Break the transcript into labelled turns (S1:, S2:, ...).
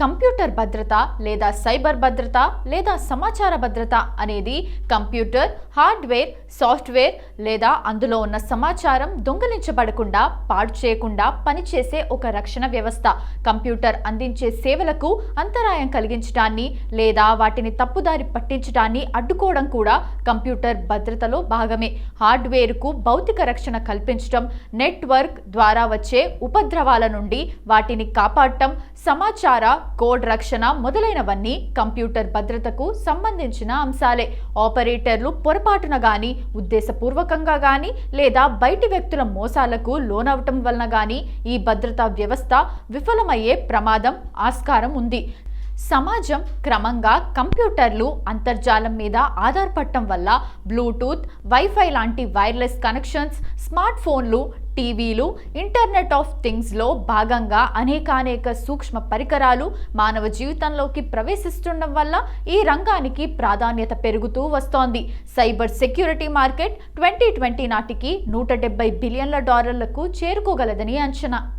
S1: Computer భద్రత లేదా cyber భద్రత లేదా సమాచార భద్రత అనేది కంప్యూటర్ హార్డ్వేర్ సాఫ్ట్వేర్ లేదా అందులో ఉన్న సమాచారం దొంగిలించబడకుండా పాడు చేయకుండా పనిచేసే ఒక రక్షణ వ్యవస్థ. కంప్యూటర్ అందించే సేవలకు అంతరాయం కలిగించడాన్ని లేదా వాటిని తప్పుదారి పట్టించడాన్ని అడ్డుకోవడం కూడా కంప్యూటర్ భద్రతలో భాగమే. హార్డ్వేర్కు భౌతిక రక్షణ కల్పించడం నెట్వర్క్ ద్వారా వచ్చే ఉపద్రవాల నుండి వాటిని కాపాడటం సమాచార కోడ్ రక్షణ మొదలైనవన్నీ కంప్యూటర్ భద్రతకు సంబంధించిన అంశాలే. ఆపరేటర్లు పొరపాటున గాని ఉద్దేశపూర్వకంగా గాని లేదా బయటి వ్యక్తుల మోసాలకు లోనవటం వలన గాని ఈ భద్రతా వ్యవస్థ విఫలమయ్యే ప్రమాదం ఆస్కారం ఉంది. సమాజం క్రమంగా కంప్యూటర్లు అంతర్జాలం మీద ఆధారపడటం వల్ల బ్లూటూత్ వైఫై లాంటి వైర్లెస్ కనెక్షన్స్ స్మార్ట్ ఫోన్లు టీవీలు ఇంటర్నెట్ ఆఫ్ థింగ్స్లో భాగంగా అనేకానేక సూక్ష్మ పరికరాలు మానవ జీవితంలోకి ప్రవేశిస్తుండడం వల్ల ఈ రంగానికి ప్రాధాన్యత పెరుగుతూ వస్తోంది. Cyber security market twenty twenty నాటికి నూట డెబ్బై బిలియన్ల డాలర్లకు చేరుకోగలదని అంచనా.